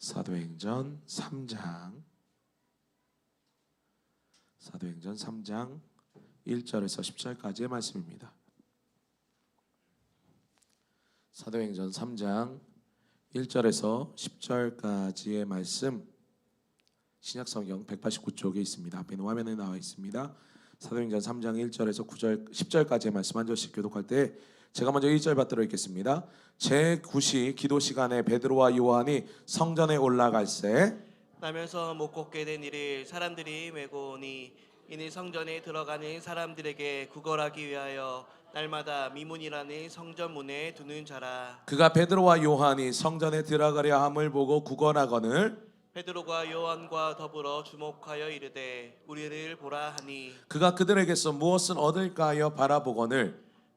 사도행전 3장 사도행전 3장 1절에서 10절까지의 말씀입니다. 사도행전 3장 1절에서 10절까지의 말씀 신약성경 189쪽에 있습니다. 앞에 화면에 나와 있습니다. 사도행전 3장 1절에서 9절 10절까지의 말씀 한 절씩 교독할 때 제가 먼저 1절 받들어 읽겠습니다. 제 9시 기도 시간에 베드로와 요한이 성전에 올라갈 새 나면서 못 걷게 된 이를 사람들이 메고 오니 이는 성전에 들어가는 사람들에게 구걸하기 위하여 날마다 미문이라는 성전 문에 두는 자라 그가 베드로와 요한이 성전에 들어가려 함을 보고 구걸하거늘 베드로가 요한과 더불어 주목하여 이르되 우리를 보라 하니 그가 그들에게서 무엇은 얻을까 하여 바라보거늘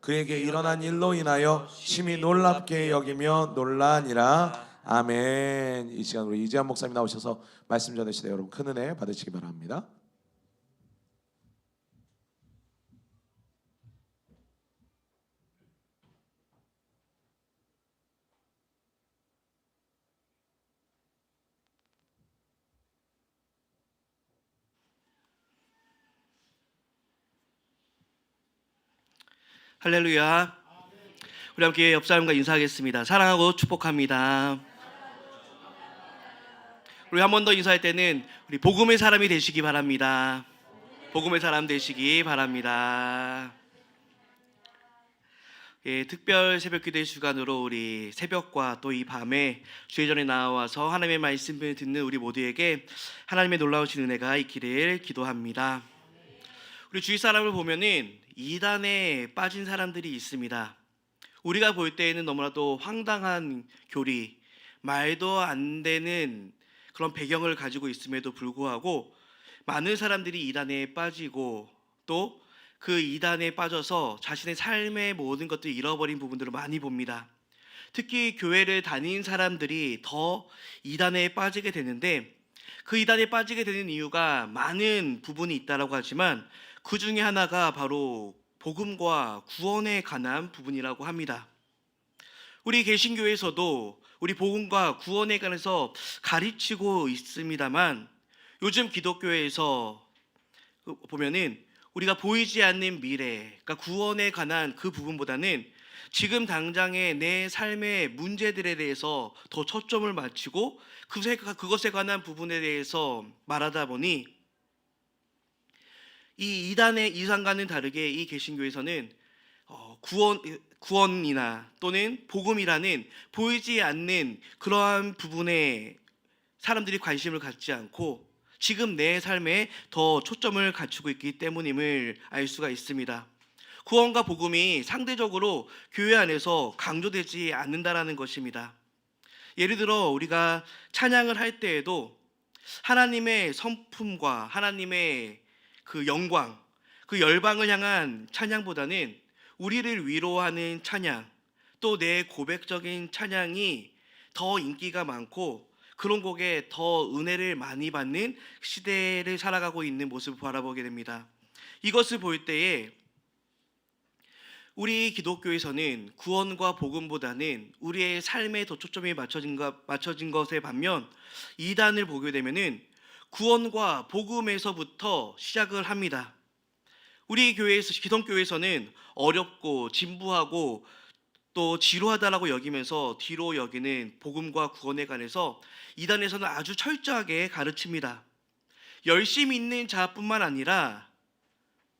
그에게 일어난 일로 인하여 심히 놀랍게 여기며 놀라니라. 아멘. 이 시간 우리 이재한 목사님 나오셔서 말씀 전해주시되 여러분 큰 은혜 받으시기 바랍니다 할렐루야. 우리 함께 옆 사람과 인사하겠습니다. 사랑하고 축복합니다. 우리 한 번 더 인사할 때는 우리 복음의 사람이 되시기 바랍니다. 복음의 사람 되시기 바랍니다. 예, 특별 새벽 기도의 주간으로 우리 새벽과 또 이 밤에 주의 전에 나와서 하나님의 말씀을 듣는 우리 모두에게 하나님의 놀라우신 은혜가 있기를 기도합니다. 우리 주위 사람을 보면은 이단에 빠진 사람들이 있습니다. 우리가 볼 때에는 너무나도 황당한 교리, 말도 안 되는 그런 배경을 가지고 있음에도 불구하고 많은 사람들이 이단에 빠지고 또 그 이단에 빠져서 자신의 삶의 모든 것들을 잃어버린 부분들을 많이 봅니다. 특히 교회를 다닌 사람들이 더 이단에 빠지게 되는데 그 이단에 빠지게 되는 이유가 많은 부분이 있다라고 하지만 그 중에 하나가 바로 복음과 구원에 관한 부분이라고 합니다. 우리 개신교에서도 우리 복음과 구원에 관해서 가르치고 있습니다만 요즘 기독교에서 보면은 우리가 보이지 않는 미래, 그러니까 구원에 관한 그 부분보다는 지금 당장의 내 삶의 문제들에 대해서 더 초점을 맞추고 그것에, 관한 부분에 대해서 말하다 보니 이 이단의 이상과는 다르게 이 개신교에서는 어, 구원 구원이나 또는 복음이라는 보이지 않는 그러한 부분에 사람들이 관심을 갖지 않고 지금 내 삶에 더 초점을 갖추고 있기 때문임을 알 수가 있습니다. 구원과 복음이 상대적으로 교회 안에서 강조되지 않는다라는 것입니다. 예를 들어 우리가 찬양을 할 때에도 하나님의 성품과 하나님의 그 영광, 그 열방을 향한 찬양보다는 우리를 위로하는 찬양, 또 내 고백적인 찬양이 더 인기가 많고 그런 곡에 더 은혜를 많이 받는 시대를 살아가고 있는 모습을 바라보게 됩니다. 이것을 볼 때에 우리 기독교에서는 구원과 복음보다는 우리의 삶에 더 초점이 맞춰진, 것, 맞춰진 것에 반면 이단을 보게 되면은 구원과 복음에서부터 시작을 합니다. 우리 교회에서 기독교에서는 어렵고 진부하고 또 지루하다라고 여기면서 뒤로 여기는 복음과 구원에 관해서 이단에서는 아주 철저하게 가르칩니다. 열심히 있는 자뿐만 아니라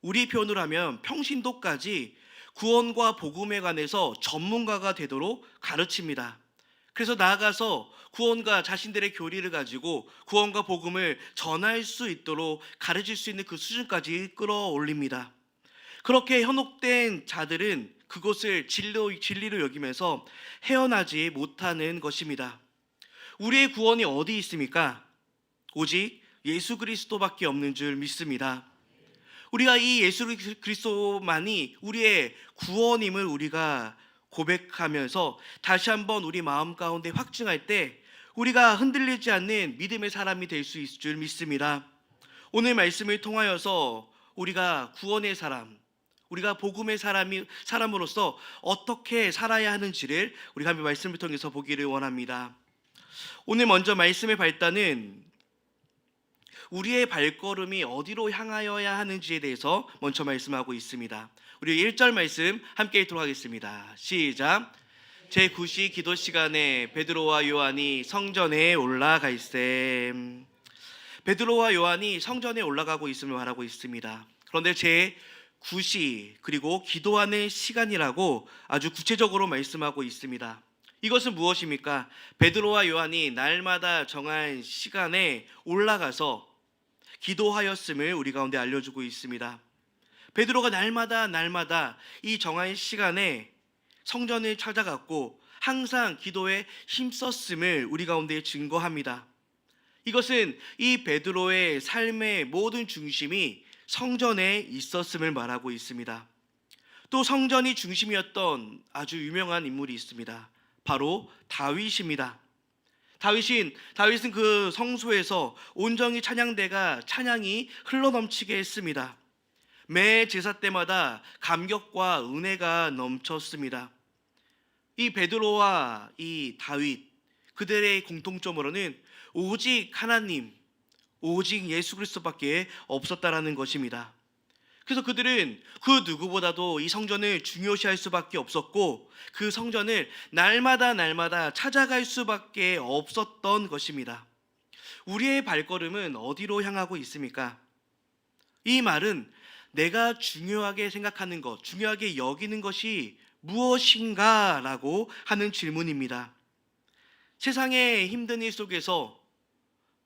우리 표현으로 하면 평신도까지 구원과 복음에 관해서 전문가가 되도록 가르칩니다. 그래서 나아가서 구원과 자신들의 교리를 가지고 구원과 복음을 전할 수 있도록 가르칠 수 있는 그 수준까지 끌어올립니다. 그렇게 현혹된 자들은 그것을 진로, 진리로 여기면서 헤어나지 못하는 것입니다. 우리의 구원이 어디 있습니까? 오직 예수 그리스도밖에 없는 줄 믿습니다. 우리가 이 예수 그리스도만이 우리의 구원임을 우리가 고백하면서 다시 한번 우리 마음 가운데 확증할 때 우리가 흔들리지 않는 믿음의 사람이 될 수 있을 줄 믿습니다. 오늘 말씀을 통하여서 우리가 구원의 사람, 우리가 복음의 사람이 사람으로서 어떻게 살아야 하는지를 우리가 함께 말씀을 통해서 보기를 원합니다. 오늘 먼저 말씀의 발단은 우리의 발걸음이 어디로 향하여야 하는지에 대해서 먼저 말씀하고 있습니다. 우리 1절 말씀 함께 읽도록 하겠습니다. 시작. 제 9시 기도 시간에 베드로와 요한이 성전에 있음. 베드로와 요한이 성전에 올라가고 있음을 말하고 있습니다. 그런데 제 9시 그리고 기도하는 시간이라고 아주 구체적으로 말씀하고 있습니다. 이것은 무엇입니까? 베드로와 요한이 날마다 정한 시간에 올라가서 기도하였음을 우리 가운데 알려주고 있습니다. 베드로가 날마다 날마다 이 정한 시간에 성전을 찾아갔고 항상 기도에 힘썼음을 우리 가운데 증거합니다. 이것은 이 베드로의 삶의 모든 중심이 성전에 있었음을 말하고 있습니다. 또 성전이 중심이었던 아주 유명한 인물이 있습니다. 바로 다윗입니다. 다윗인 다윗은 그 성소에서 온전히 찬양대가 찬양이 흘러넘치게 했습니다. 매 제사 때마다 감격과 은혜가 넘쳤습니다. 이 베드로와 이 다윗 그들의 공통점으로는 오직 하나님, 오직 예수 그리스도밖에 없었다라는 것입니다. 그래서 그들은 그 누구보다도 이 성전을 중요시할 수밖에 없었고 그 성전을 날마다 날마다 찾아갈 수밖에 없었던 것입니다. 우리의 발걸음은 어디로 향하고 있습니까? 이 말은 내가 중요하게 생각하는 것, 중요하게 여기는 것이 무엇인가 라고 하는 질문입니다. 세상의 힘든 일 속에서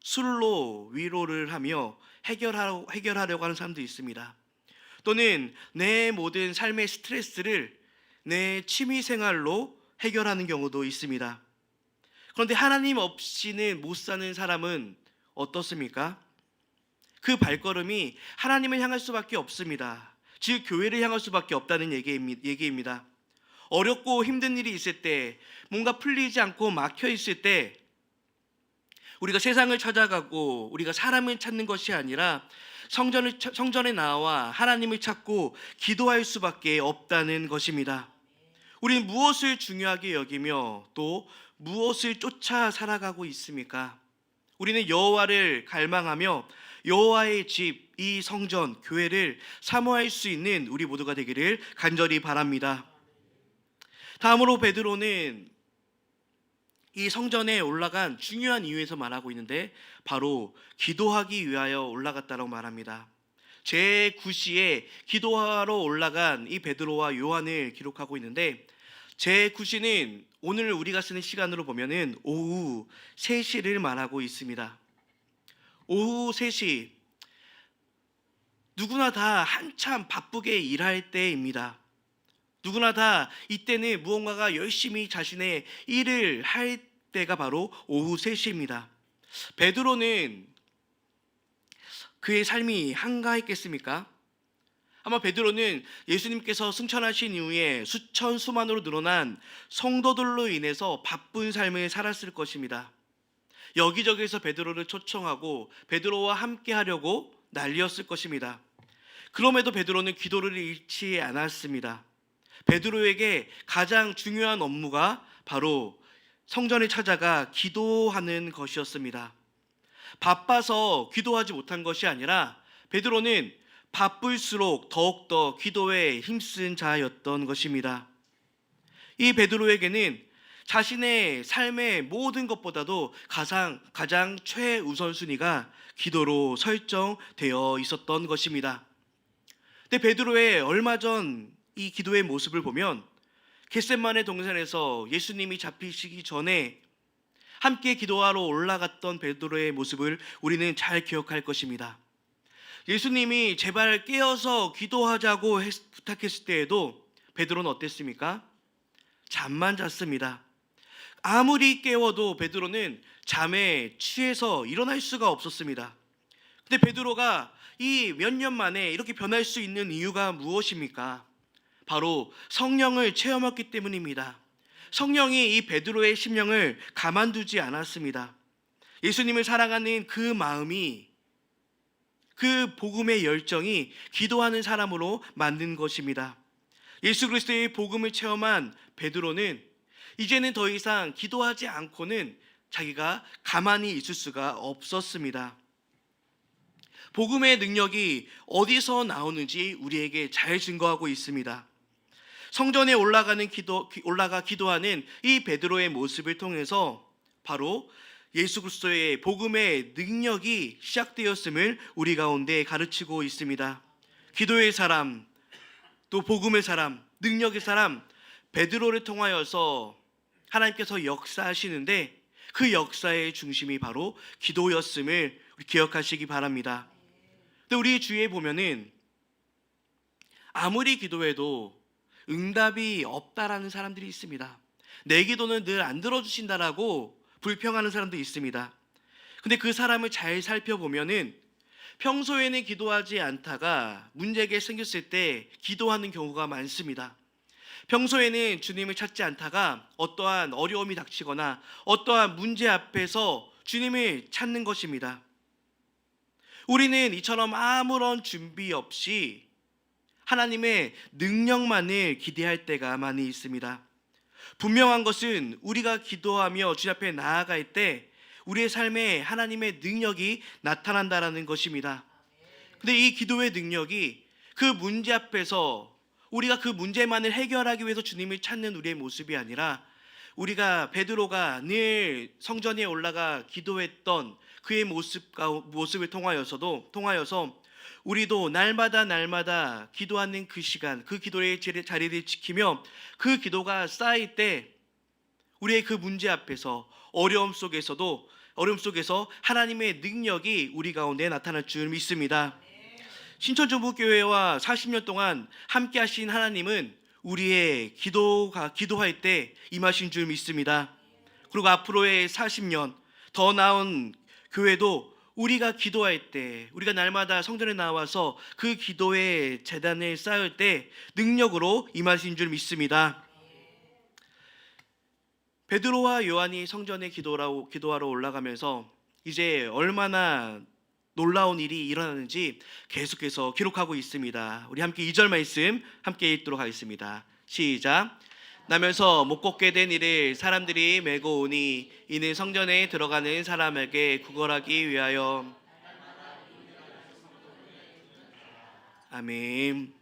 술로 위로를 하며 해결하려, 해결하려고 하는 사람도 있습니다. 또는 내 모든 삶의 스트레스를 내 취미 생활로 해결하는 경우도 있습니다. 그런데 하나님 없이는 못 사는 사람은 어떻습니까? 그 발걸음이 하나님을 향할 수밖에 없습니다. 즉 교회를 향할 수밖에 없다는 얘기입니다. 어렵고 힘든 일이 있을 때, 뭔가 풀리지 않고 막혀 있을 때, 우리가 세상을 찾아가고 우리가 사람을 찾는 것이 아니라 성전을 성전에 나와 하나님을 찾고 기도할 수밖에 없다는 것입니다. 우리는 무엇을 중요하게 여기며 또 무엇을 쫓아 살아가고 있습니까? 우리는 여호와를 갈망하며 여호와의 집, 이 성전, 교회를 사모할 수 있는 우리 모두가 되기를 간절히 바랍니다. 다음으로 베드로는 이 성전에 올라간 중요한 이유에서 말하고 있는데 바로 기도하기 위하여 올라갔다고 말합니다. 제 9시에 기도하러 올라간 이 베드로와 요한을 기록하고 있는데 제 9시는 오늘 우리가 쓰는 시간으로 보면은 오후 3시를 말하고 있습니다. 오후 3시 누구나 다 한참 바쁘게 일할 때입니다. 누구나 다 이때는 무언가가 열심히 자신의 일을 할 때가 바로 오후 3시입니다. 베드로는 그의 삶이 한가했겠습니까? 아마 베드로는 예수님께서 승천하신 이후에 수천 수만으로 늘어난 성도들로 인해서 바쁜 삶을 살았을 것입니다. 여기저기서 베드로를 초청하고 베드로와 함께 하려고 난리였을 것입니다. 그럼에도 베드로는 기도를 잃지 않았습니다. 베드로에게 가장 중요한 업무가 바로 성전에 찾아가 기도하는 것이었습니다. 바빠서 기도하지 못한 것이 아니라 베드로는 바쁠수록 더욱더 기도에 힘쓴 자였던 것입니다. 이 베드로에게는 자신의 삶의 모든 것보다도 가장 가장 최우선순위가 기도로 설정되어 있었던 것입니다. 근데 베드로의 얼마 전 이 기도의 모습을 보면 겟셋만의 동산에서 예수님이 잡히시기 전에 함께 기도하러 올라갔던 베드로의 모습을 우리는 잘 기억할 것입니다. 예수님이 제발 깨어서 기도하자고 했, 부탁했을 때에도 베드로는 어땠습니까? 잠만 잤습니다. 아무리 깨워도 베드로는 잠에 취해서 일어날 수가 없었습니다. 근데 베드로가 이 몇 년 만에 이렇게 변할 수 있는 이유가 무엇입니까? 바로 성령을 체험했기 때문입니다. 성령이 이 베드로의 심령을 가만두지 않았습니다. 예수님을 사랑하는 그 마음이 그 복음의 열정이 기도하는 사람으로 만든 것입니다. 예수 그리스도의 복음을 체험한 베드로는 이제는 더 이상 기도하지 않고는 자기가 가만히 있을 수가 없었습니다. 복음의 능력이 어디서 나오는지 우리에게 잘 증거하고 있습니다. 성전에 올라가는 기도 올라가 기도하는 이 베드로의 모습을 통해서 바로 예수 그리스도의 복음의 능력이 시작되었음을 우리 가운데 가르치고 있습니다. 기도의 사람, 또 복음의 사람, 능력의 사람 베드로를 통하여서 하나님께서 역사하시는데 그 역사의 중심이 바로 기도였음을 기억하시기 바랍니다. 근데 우리 주위에 보면은 아무리 기도해도 응답이 없다라는 사람들이 있습니다. 내 기도는 늘 안 들어주신다라고 불평하는 사람도 있습니다. 근데 그 사람을 잘 살펴보면은 평소에는 기도하지 않다가 문제가 생겼을 때 기도하는 경우가 많습니다. 평소에는 주님을 찾지 않다가 어떠한 어려움이 닥치거나 어떠한 문제 앞에서 주님을 찾는 것입니다. 우리는 이처럼 아무런 준비 없이 하나님의 능력만을 기대할 때가 많이 있습니다. 분명한 것은 우리가 기도하며 주님 앞에 나아갈 때 우리의 삶에 하나님의 능력이 나타난다라는 것입니다. 근데 이 기도의 능력이 그 문제 앞에서 우리가 그 문제만을 해결하기 위해서 주님을 찾는 우리의 모습이 아니라 우리가 베드로가 늘 성전에 올라가 기도했던 그의 모습과 모습을 통하여서도 통하여서 우리도 날마다 날마다 기도하는 그 시간, 그 기도의 자리를 지키며 그 기도가 쌓일 때 우리의 그 문제 앞에서 어려움 속에서도 어려움 속에서 하나님의 능력이 우리 가운데 나타날 줄 믿습니다. 신천전부교회와 40년 동안 함께 하신 하나님은 우리의 기도가 기도할 때 임하신 줄 믿습니다. 그리고 앞으로의 40년 더 나은 교회도 우리가 기도할 때 우리가 날마다 성전에 나와서 그 기도의 재단을 쌓을 때 능력으로 임하신 줄 믿습니다. 베드로와 요한이 성전에 기도하러 올라가면서 이제 얼마나 놀라운 일이 일어나는지 계속해서 기록하고 있습니다. 우리 함께 2절 말씀 함께 읽도록 하겠습니다. 시작. 나면서 못 걷게 된 이를 사람들이 메고 오니 이는 성전에 들어가는 사람에게 구걸하기 위하여 아멘.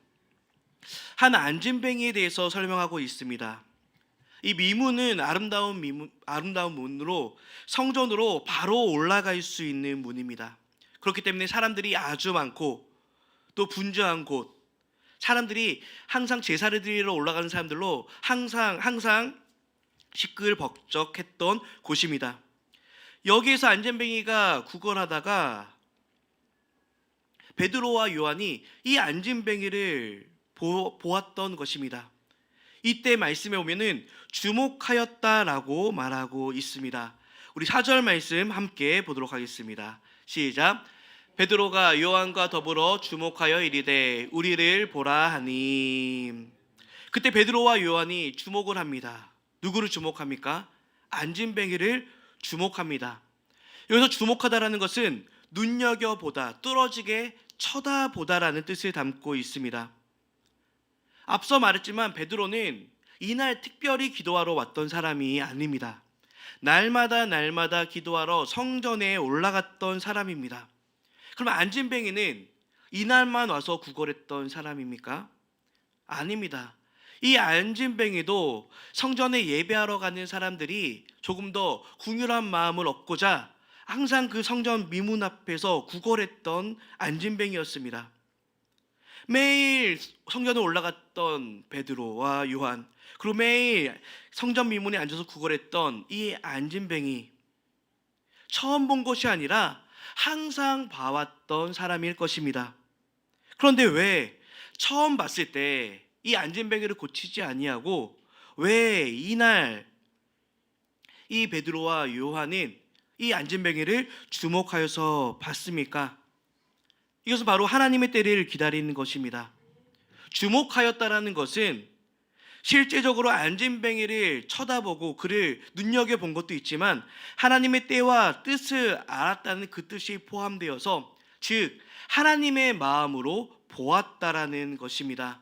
한 안진뱅이에 대해서 설명하고 있습니다. 이 미문은 아름다운 미문, 아름다운 문으로 성전으로 바로 올라갈 수 있는 문입니다. 그렇기 때문에 사람들이 아주 많고 또 분주한 곳, 사람들이 항상 제사를 드리러 올라가는 사람들로 항상 항상 시끌벅적했던 곳입니다. 여기에서 안전뱅이가 구걸하다가 베드로와 요한이 이 안진뱅이를 보, 보았던 것입니다. 이때 말씀에 오면은 주목하였다라고 말하고 있습니다. 우리 4절 말씀 함께 보도록 하겠습니다. 시작. 베드로가 요한과 더불어 주목하여 이르되 우리를 보라 하니 그때 베드로와 요한이 주목을 합니다. 누구를 주목합니까? 안진뱅이를 주목합니다. 여기서 주목하다라는 것은 눈여겨보다 뚫어지게 쳐다보다라는 뜻을 담고 있습니다. 앞서 말했지만 베드로는 이날 특별히 기도하러 왔던 사람이 아닙니다. 날마다 날마다 기도하러 성전에 올라갔던 사람입니다. 그럼 안진뱅이는 이날만 와서 구걸했던 사람입니까? 아닙니다. 이 안진뱅이도 성전에 예배하러 가는 사람들이 조금 더 궁휼한 마음을 얻고자 항상 그 성전 미문 앞에서 구걸했던 안진뱅이였습니다. 매일 성전에 올라갔던 베드로와 요한 그리고 매일 성전 미문에 앉아서 구걸했던 이 안진뱅이 처음 본 것이 아니라 항상 봐왔던 사람일 것입니다. 그런데 왜 처음 봤을 때 이 안진뱅이를 고치지 아니하고 왜 이날 이 베드로와 요한은 이 안진뱅이를 주목하여서 봤습니까? 이것은 바로 하나님의 때를 기다리는 것입니다. 주목하였다라는 것은 실제적으로 안진뱅이를 쳐다보고 그를 눈여겨본 것도 있지만 하나님의 때와 뜻을 알았다는 그 뜻이 포함되어서 즉 하나님의 마음으로 보았다라는 것입니다.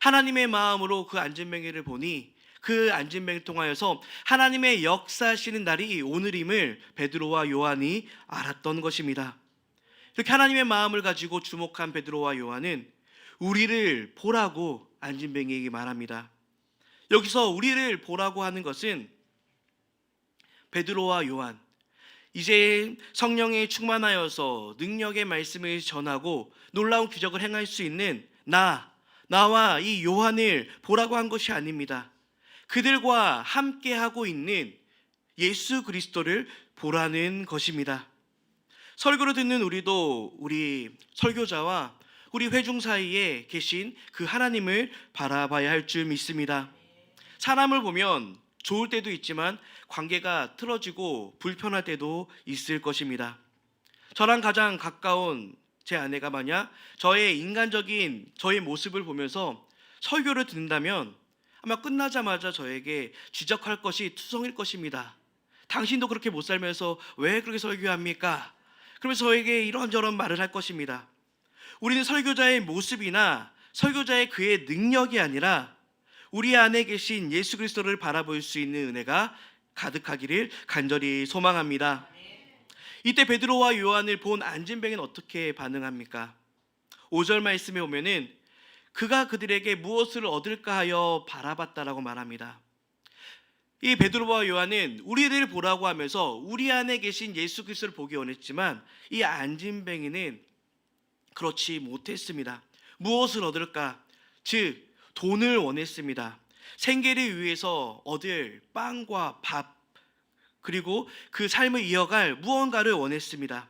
하나님의 마음으로 그 안진뱅이를 보니 그 안진뱅이를 통하여서 하나님의 역사하시는 날이 오늘임을 베드로와 요한이 알았던 것입니다. 이렇게 하나님의 마음을 가지고 주목한 베드로와 요한은 우리를 보라고 안진뱅이에게 말합니다. 여기서 우리를 보라고 하는 것은 베드로와 요한 이제 성령에 충만하여서 능력의 말씀을 전하고 놀라운 기적을 행할 수 있는 나 나와 이 요한을 보라고 한 것이 아닙니다. 그들과 함께 하고 있는 예수 그리스도를 보라는 것입니다. 설교를 듣는 우리도 우리 설교자와 우리 회중 사이에 계신 그 하나님을 바라봐야 할 줄 믿습니다. 사람을 보면 좋을 때도 있지만 관계가 틀어지고 불편할 때도 있을 것입니다. 저랑 가장 가까운 제 아내가 만약 저의 인간적인 저의 모습을 보면서 설교를 듣는다면 아마 끝나자마자 저에게 지적할 것이 투성일 것입니다. 당신도 그렇게 못 살면서 왜 그렇게 설교합니까? 그러면서 저에게 이런저런 말을 할 것입니다. 우리는 설교자의 모습이나 설교자의 그의 능력이 아니라 우리 안에 계신 예수 그리스도를 바라볼 수 있는 은혜가 가득하기를 간절히 소망합니다. 이때 베드로와 요한을 본 안진뱅이는 어떻게 반응합니까? 5절 말씀에 오면은 그가 그들에게 무엇을 얻을까 하여 바라봤다라고 말합니다. 이 베드로와 요한은 우리를 보라고 하면서 우리 안에 계신 예수 그리스도를 보기 원했지만 이 안진뱅이는 그렇지 못했습니다. 무엇을 얻을까? 즉 돈을 원했습니다. 생계를 위해서 얻을 빵과 밥 그리고 그 삶을 이어갈 무언가를 원했습니다.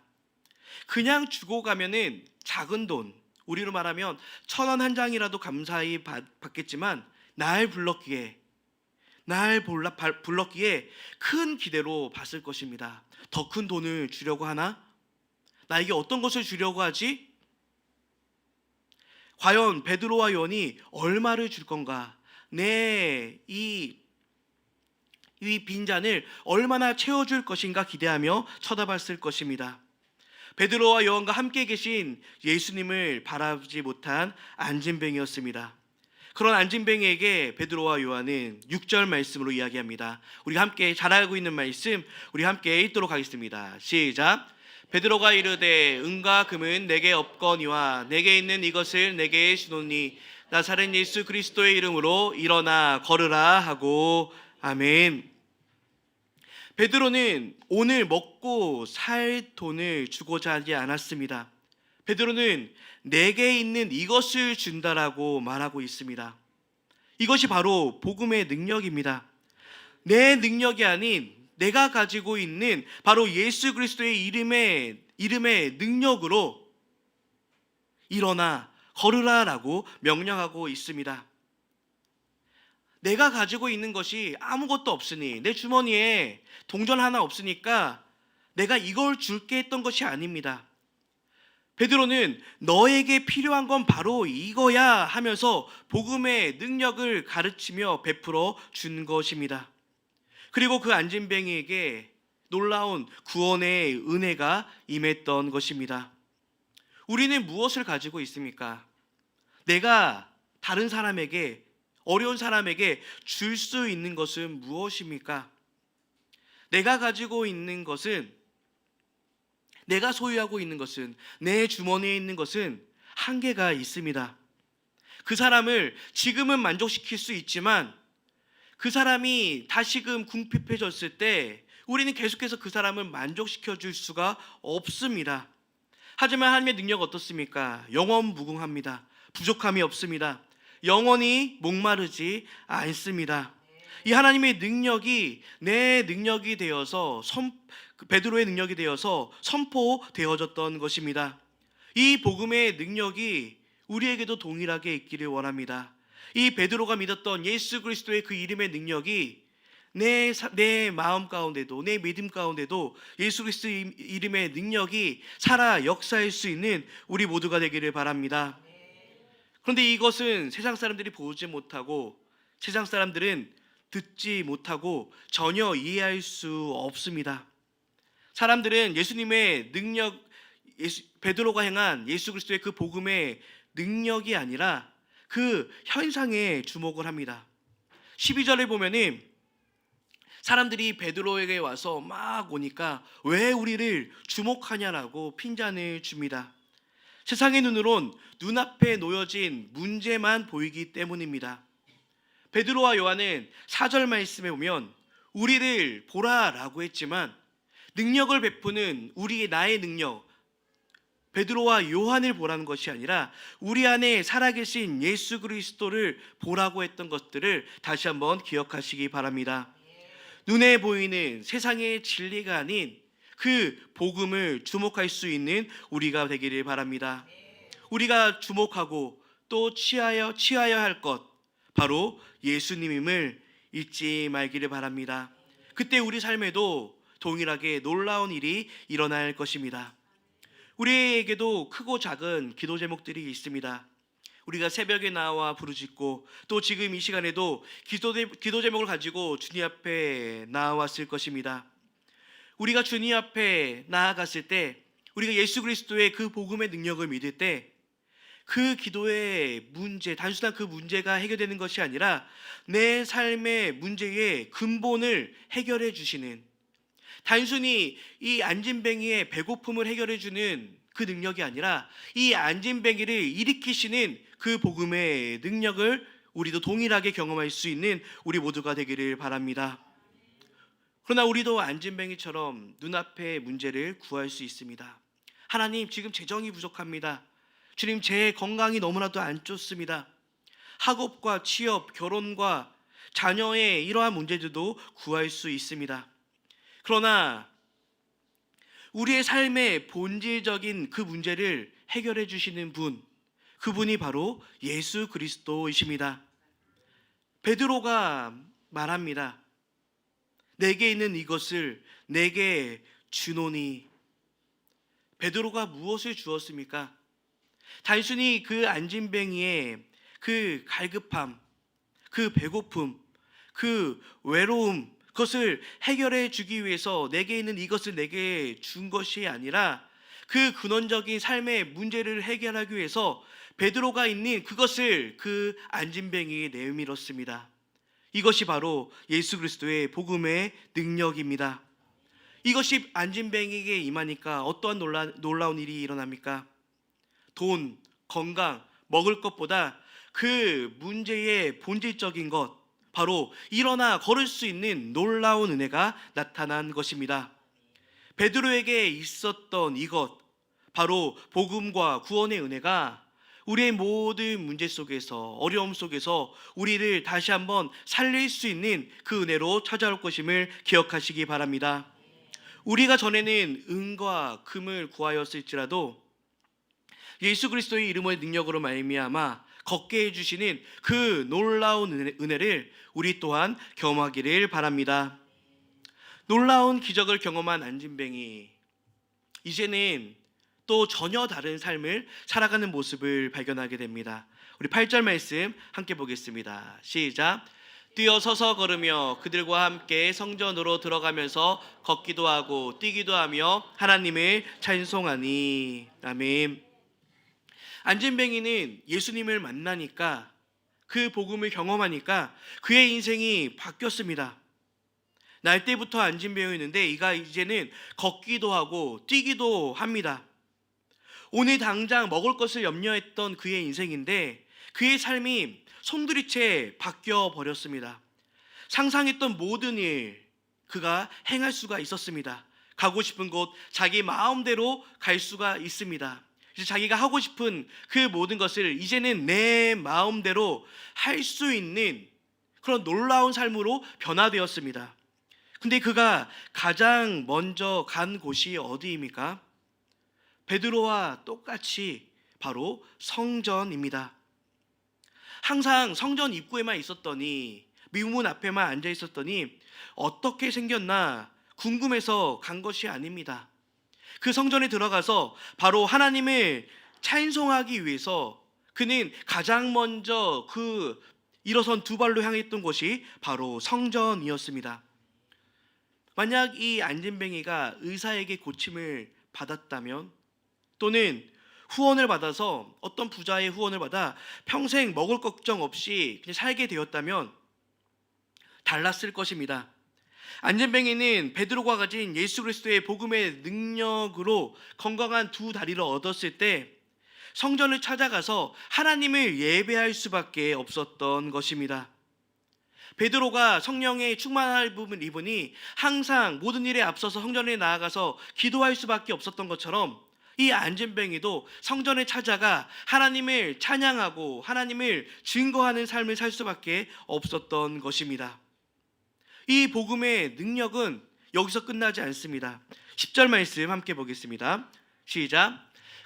그냥 주고 가면은 작은 돈, 우리로 말하면 천 원 한 장이라도 감사히 받, 받겠지만 날 불렀기에 날 불렀기에 큰 기대로 봤을 것입니다. 더 큰 돈을 주려고 하나? 나에게 어떤 것을 주려고 하지? 과연 베드로와 요한이 얼마를 줄 건가? 내 이 이 빈잔을 얼마나 채워줄 것인가 기대하며 쳐다봤을 것입니다. 베드로와 요한과 함께 계신 예수님을 바라보지 못한 안진뱅이였습니다. 그런 안진뱅이에게 베드로와 요한은 6절 말씀으로 이야기합니다. 우리가 함께 잘 알고 있는 말씀 우리 함께 읽도록 하겠습니다. 시작. 베드로가 이르되 은과 금은 내게 없거니와 내게 있는 이것을 내게 주노니 나사렛 예수 그리스도의 이름으로 일어나 걸으라 하고 아멘. 베드로는 오늘 먹고 살 돈을 주고자 하지 않았습니다. 베드로는 내게 있는 이것을 준다라고 말하고 있습니다. 이것이 바로 복음의 능력입니다. 내 능력이 아닌 내가 가지고 있는 바로 예수 그리스도의 이름의 이름의 능력으로 일어나 걸으라라고 명령하고 있습니다. 내가 가지고 있는 것이 아무것도 없으니 내 주머니에 동전 하나 없으니까 내가 이걸 줄게 했던 것이 아닙니다. 베드로는 너에게 필요한 건 바로 이거야 하면서 복음의 능력을 가르치며 베풀어 준 것입니다. 그리고 그 안진뱅이에게 놀라운 구원의 은혜가 임했던 것입니다. 우리는 무엇을 가지고 있습니까? 내가 다른 사람에게 어려운 사람에게 줄 수 있는 것은 무엇입니까? 내가 가지고 있는 것은 내가 소유하고 있는 것은 내 주머니에 있는 것은 한계가 있습니다. 그 사람을 지금은 만족시킬 수 있지만 그 사람이 다시금 궁핍해졌을 때 우리는 계속해서 그 사람을 만족시켜 줄 수가 없습니다. 하지만 하나님의 능력 어떻습니까? 영원 무궁합니다. 부족함이 없습니다. 영원히 목마르지 않습니다. 이 하나님의 능력이 내 능력이 되어서 선, 그 베드로의 능력이 되어서 선포되어졌던 것입니다. 이 복음의 능력이 우리에게도 동일하게 있기를 원합니다. 이 베드로가 믿었던 예수 그리스도의 그 이름의 능력이 내, 사- 내 마음 가운데도 내 믿음 가운데도 예수 그리스도 의 이름의 능력이 살아 역사할 수 있는 우리 모두가 되기를 바랍니다. 그런데 이것은 세상 사람들이 보지 못하고 세상 사람들은 듣지 못하고 전혀 이해할 수 없습니다. 사람들은 예수님의 능력 예수, 베드로가 행한 예수 그리스도의 그 복음의 능력이 아니라 그 현상에 주목을 합니다. 12절에 보면은 사람들이 베드로에게 와서 막 오니까 왜 우리를 주목하냐라고 핀잔을 줍니다. 세상의 눈으론 눈앞에 놓여진 문제만 보이기 때문입니다. 베드로와 요한은 4절 말씀에 보면 우리를 보라라고 했지만 능력을 베푸는 우리의 나의 능력 베드로와 요한을 보라는 것이 아니라 우리 안에 살아계신 예수 그리스도를 보라고 했던 것들을 다시 한번 기억하시기 바랍니다. 눈에 보이는 세상의 진리가 아닌 그 복음을 주목할 수 있는 우리가 되기를 바랍니다. 우리가 주목하고 또 취하여 취하여 할 것 바로 예수님임을 잊지 말기를 바랍니다. 그때 우리 삶에도 동일하게 놀라운 일이 일어날 것입니다. 우리에게도 크고 작은 기도 제목들이 있습니다. 우리가 새벽에 나와 부르짖고 또 지금 이 시간에도 기도, 제- 기도 제목을 가지고 주님 앞에 나왔을 것입니다. 우리가 주님 앞에 나아갔을 때 우리가 예수 그리스도의 그 복음의 능력을 믿을 때 그 기도의 문제, 단순한 그 문제가 해결되는 것이 아니라 내 삶의 문제의 근본을 해결해 주시는 단순히 이 안진뱅이의 배고픔을 해결해 주는 그 능력이 아니라 이 안진뱅이를 일으키시는 그 복음의 능력을 우리도 동일하게 경험할 수 있는 우리 모두가 되기를 바랍니다. 그러나 우리도 안진뱅이처럼 눈앞의 문제를 구할 수 있습니다. 하나님, 지금 재정이 부족합니다. 주님, 제 건강이 너무나도 안 좋습니다. 학업과 취업, 결혼과 자녀의 이러한 문제들도 구할 수 있습니다. 그러나 우리의 삶의 본질적인 그 문제를 해결해 주시는 분, 그분이 바로 예수 그리스도이십니다. 베드로가 말합니다. 내게 있는 이것을 내게 주노니 베드로가 무엇을 주었습니까? 단순히 그 안진뱅이의 그 갈급함, 그 배고픔, 그 외로움, 그것을 해결해 주기 위해서 내게 있는 이것을 내게 준 것이 아니라 그 근원적인 삶의 문제를 해결하기 위해서 베드로가 있는 그것을 그 안진뱅이에 내밀었습니다. 이것이 바로 예수 그리스도의 복음의 능력입니다. 이것이 안진뱅이에게 임하니까 어떠한 놀라, 놀라운 일이 일어납니까? 돈, 건강, 먹을 것보다 그 문제의 본질적인 것, 바로 일어나 걸을 수 있는 놀라운 은혜가 나타난 것입니다. 베드로에게 있었던 이것, 바로 복음과 구원의 은혜가 우리의 모든 문제 속에서 어려움 속에서 우리를 다시 한번 살릴 수 있는 그 은혜로 찾아올 것임을 기억하시기 바랍니다. 우리가 전에는 은과 금을 구하였을지라도 예수 그리스도의 이름의 능력으로 말미암아 걷게 해주시는 그 놀라운 은혜- 은혜를 우리 또한 경험하기를 바랍니다. 놀라운 기적을 경험한 안진뱅이 이제는 또 전혀 다른 삶을 살아가는 모습을 발견하게 됩니다. 우리 8절 말씀 함께 보겠습니다. 시작. 뛰어서서 걸으며 그들과 함께 성전으로 들어가면서 걷기도 하고 뛰기도 하며 하나님을 찬송하니 아멘. 안진뱅이는 예수님을 만나니까 그 복음을 경험하니까 그의 인생이 바뀌었습니다. 날 때부터 안진뱅이였는데 이가 이제는 걷기도 하고 뛰기도 합니다. 오늘 당장 먹을 것을 염려했던 그의 인생인데 그의 삶이 손들이채 바뀌어 버렸습니다. 상상했던 모든 일 그가 행할 수가 있었습니다. 가고 싶은 곳 자기 마음대로 갈 수가 있습니다. 자기가 하고 싶은 그 모든 것을 이제는 내 마음대로 할 수 있는 그런 놀라운 삶으로 변화되었습니다. 근데 그가 가장 먼저 간 곳이 어디입니까? 베드로와 똑같이 바로 성전입니다. 항상 성전 입구에만 있었더니 미문 앞에만 앉아 있었더니 어떻게 생겼나 궁금해서 간 것이 아닙니다. 그 성전에 들어가서 바로 하나님을 찬송하기 위해서 그는 가장 먼저 그 일어선 두 발로 향했던 곳이 바로 성전이었습니다. 만약 이 안진뱅이가 의사에게 고침을 받았다면 또는 후원을 받아서 어떤 부자의 후원을 받아 평생 먹을 걱정 없이 그냥 살게 되었다면 달랐을 것입니다. 안전뱅이는 베드로가 가진 예수 그리스도의 복음의 능력으로 건강한 두 다리를 얻었을 때 성전을 찾아가서 하나님을 예배할 수밖에 없었던 것입니다. 베드로가 성령의 충만할 부분 이분이 항상 모든 일에 앞서서 성전에 나아가서 기도할 수밖에 없었던 것처럼 이 안전뱅이도 성전에 찾아가 하나님을 찬양하고 하나님을 증거하는 삶을 살 수밖에 없었던 것입니다. 이 복음의 능력은 여기서 끝나지 않습니다. 10절 말씀 함께 보겠습니다. 시작.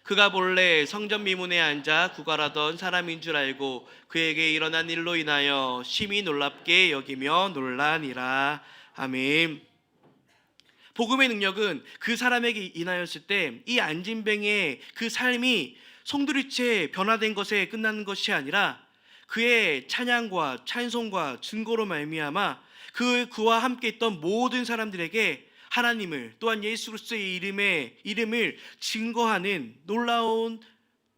그가 본래 성전 미문에 앉아 구걸하던 사람인 줄 알고 그에게 일어난 일로 인하여 심히 놀랍게 여기며 놀라니라. 아멘. 복음의 능력은 그 사람에게 인하였을 때 이 안진뱅의 그 삶이 송두리째 변화된 것에 끝나는 것이 아니라 그의 찬양과 찬송과 증거로 말미암아 그 그와 함께 있던 모든 사람들에게 하나님을 또한 예수 그리스도의 이름의 이름을 증거하는 놀라운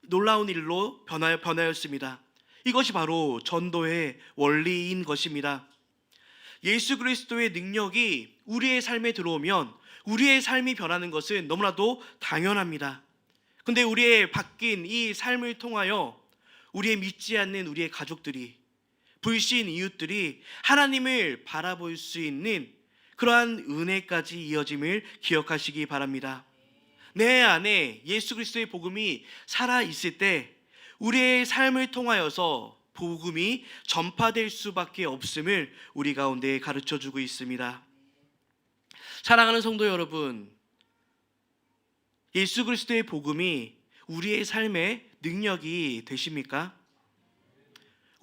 놀라운 일로 변하, 변하였습니다. 이것이 바로 전도의 원리인 것입니다. 예수 그리스도의 능력이 우리의 삶에 들어오면 우리의 삶이 변하는 것은 너무나도 당연합니다. 근데 우리의 바뀐 이 삶을 통하여 우리의 믿지 않는 우리의 가족들이 불신 이웃들이 하나님을 바라볼 수 있는 그러한 은혜까지 이어짐을 기억하시기 바랍니다. 내 안에 예수 그리스도의 복음이 살아 있을 때 우리의 삶을 통하여서 복음이 전파될 수밖에 없음을 우리 가운데 가르쳐 주고 있습니다. 사랑하는 성도 여러분, 예수 그리스도의 복음이 우리의 삶의 능력이 되십니까?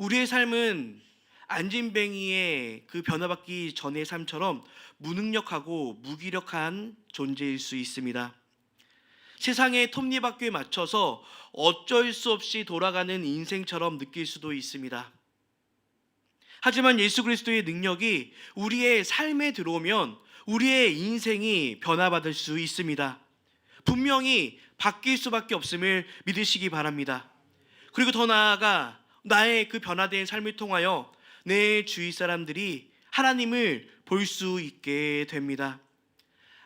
우리의 삶은 안진뱅이의 그 변화받기 전의 삶처럼 무능력하고 무기력한 존재일 수 있습니다. 세상의 톱니바퀴에 맞춰서 어쩔 수 없이 돌아가는 인생처럼 느낄 수도 있습니다. 하지만 예수 그리스도의 능력이 우리의 삶에 들어오면 우리의 인생이 변화받을 수 있습니다. 분명히 바뀔 수밖에 없음을 믿으시기 바랍니다. 그리고 더 나아가 나의 그 변화된 삶을 통하여 내 주위 사람들이 하나님을 볼 수 있게 됩니다.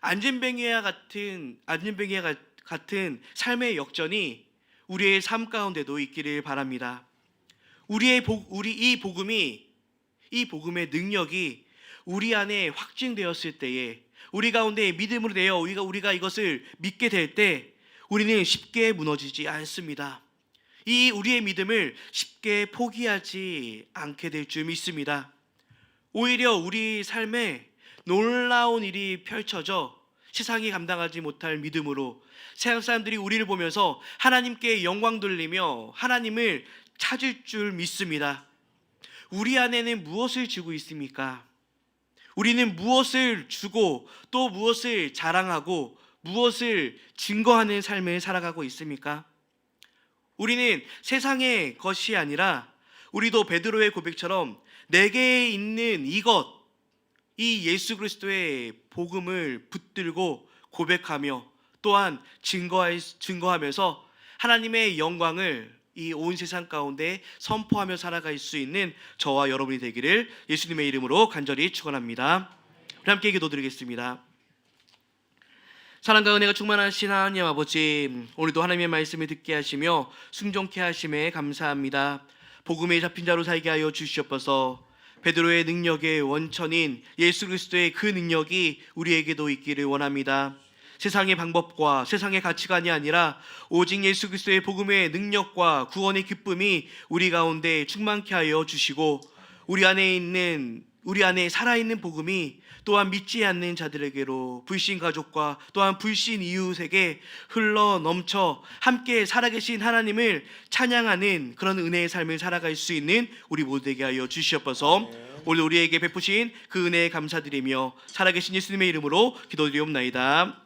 안전뱅이와 같은 안전뱅이와 같- 같은 삶의 역전이 우리의 삶 가운데도 있기를 바랍니다. 우리의 복, 우리 이 복음이 이 복음의 능력이 우리 안에 확증되었을 때에 우리 가운데 믿음으로 되어 우리가 우리가 이것을 믿게 될 때 우리는 쉽게 무너지지 않습니다. 이 우리의 믿음을 쉽게 포기하지 않게 될 줄 믿습니다. 오히려 우리 삶에 놀라운 일이 펼쳐져 세상이 감당하지 못할 믿음으로 세상 사람들이 우리를 보면서 하나님께 영광 돌리며 하나님을 찾을 줄 믿습니다. 우리 안에는 무엇을 주고 있습니까? 우리는 무엇을 주고 또 무엇을 자랑하고 무엇을 증거하는 삶을 살아가고 있습니까? 우리는 세상의 것이 아니라 우리도 베드로의 고백처럼 내게 있는 이것 이 예수 그리스도의 복음을 붙들고 고백하며 또한 증거하, 증거하면서 하나님의 영광을 이 온 세상 가운데 선포하며 살아갈 수 있는 저와 여러분이 되기를 예수님의 이름으로 간절히 축원합니다. 함께 기도드리겠습니다. 사랑과 은혜가 충만하신 하나님 아버지 오늘도 하나님의 말씀을 듣게 하시며 순종케 하심에 감사합니다. 복음에 잡힌 자로 살게 하여 주시옵소서. 베드로의 능력의 원천인 예수 그리스도의 그 능력이 우리에게도 있기를 원합니다. 세상의 방법과 세상의 가치관이 아니라 오직 예수 그리스도의 복음의 능력과 구원의 기쁨이 우리 가운데 충만케 하여 주시고 우리 안에 있는 우리 안에 살아있는 복음이 또한 믿지 않는 자들에게로 불신 가족과 또한 불신 이웃에게 흘러 넘쳐 함께 살아계신 하나님을 찬양하는 그런 은혜의 삶을 살아갈 수 있는 우리 모두에게 하여 주시옵소서. 오늘 우리에게 베푸신 그 은혜에 감사드리며 살아계신 예수님의 이름으로 기도드리옵나이다.